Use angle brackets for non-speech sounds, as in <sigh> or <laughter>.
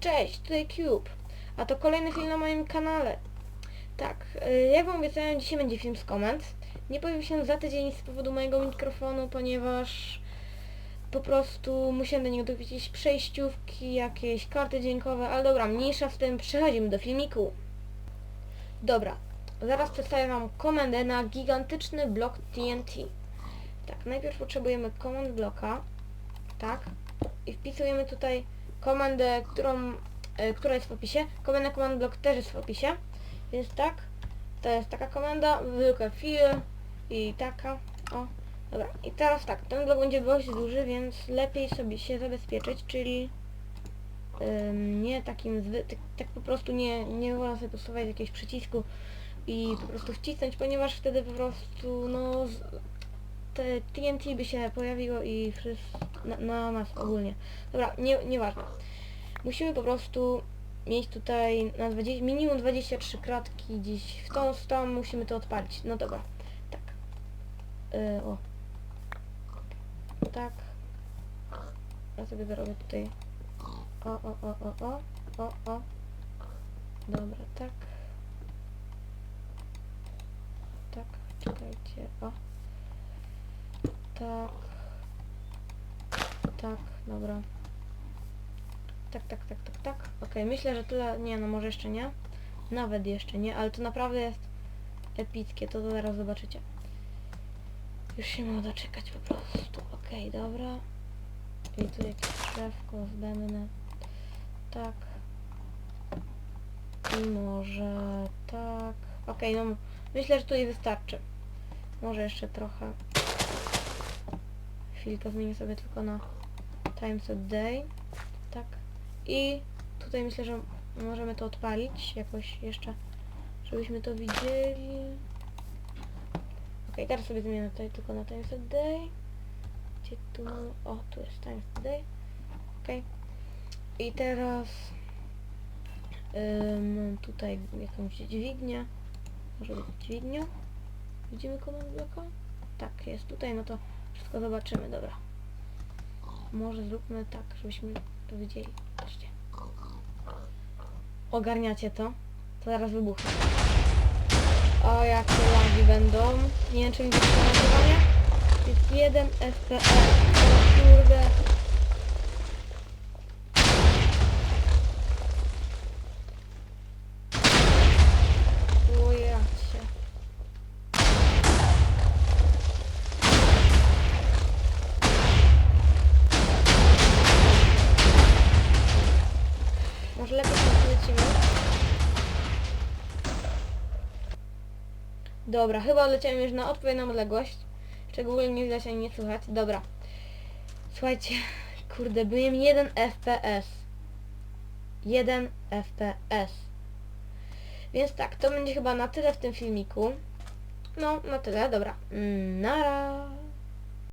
Cześć, tutaj Cube, a to kolejny film na moim kanale. Tak, y, jak wam obiecałem, dzisiaj będzie film z komend. Nie pojawił się za tydzień z powodu mojego mikrofonu, ponieważ po prostu musiałem do niego dokupić przejściówki, jakieś karty dźwiękowe, ale dobra, mniejsza z tym, przechodzimy do filmiku. Dobra, zaraz przedstawię wam komendę na gigantyczny blok TNT. Tak, najpierw potrzebujemy command bloka, tak, i wpisujemy tutaj komendę, którą, e, która jest w opisie. Komenda command block też jest w opisie, więc tak, to jest taka komenda, wyłka file i taka, o, dobra. I teraz tak, ten blok będzie dość duży, więc lepiej sobie się zabezpieczyć, czyli ym, nie takim zwy, tak, tak po prostu nie, nie wolno sobie postosować jakiegoś przycisku i po prostu wcisnąć, ponieważ wtedy po prostu, no, te TNT by się pojawiło i wszystko na, na nas ogólnie. Dobra, nie, nieważne. Musimy po prostu mieć tutaj na 20, minimum 23 kratki gdzieś w tą stronę musimy to odpalić. No dobra, tak. Yy, o. Tak. Ja sobie zrobię tutaj. O, o, o, o, o, o, o. Dobra, tak. Tak, czekajcie, o. Tak. Tak, dobra. Tak, tak, tak, tak, tak. Okej, myślę, że tyle. Nie, no może jeszcze nie. Nawet jeszcze nie, ale to naprawdę jest epickie, to, to zaraz zobaczycie. Już się mogę doczekać po prostu. Okej, dobra. I tu jakieś drzewko zbędne. Tak. I może tak. Okej, no myślę, że tutaj wystarczy. Może jeszcze trochę. Chwilkę zmienię sobie tylko na times a day. Tak. I tutaj myślę, że możemy to odpalić jakoś jeszcze, żebyśmy to widzieli. Ok, teraz sobie zmienię tutaj tylko na times a day. Gdzie tu? O, tu jest times a day. Ok. I teraz tutaj jakąś dźwignię. Może być dźwignia. Widzimy command bloka? Tak, jest tutaj, no to wszystko zobaczymy, dobra. Może zróbmy tak, żebyśmy to widzieli. Patrzcie. Ogarniacie to? To zaraz wybuchnie. O, jakie lagi będą. Nie wiem, czy mi to nagrywanie. Jest 1 FPS. O kurde. Może lepiej stąd lecimy. Dobra, chyba leciałem już na odpowiednią odległość. Ogóle nie widać ani nie słychać. Dobra. Słuchajcie, <laughs> kurde, byłem 1 FPS. 1 FPS. Więc tak, to będzie chyba na tyle w tym filmiku. No, na tyle, dobra. Mm, Nara.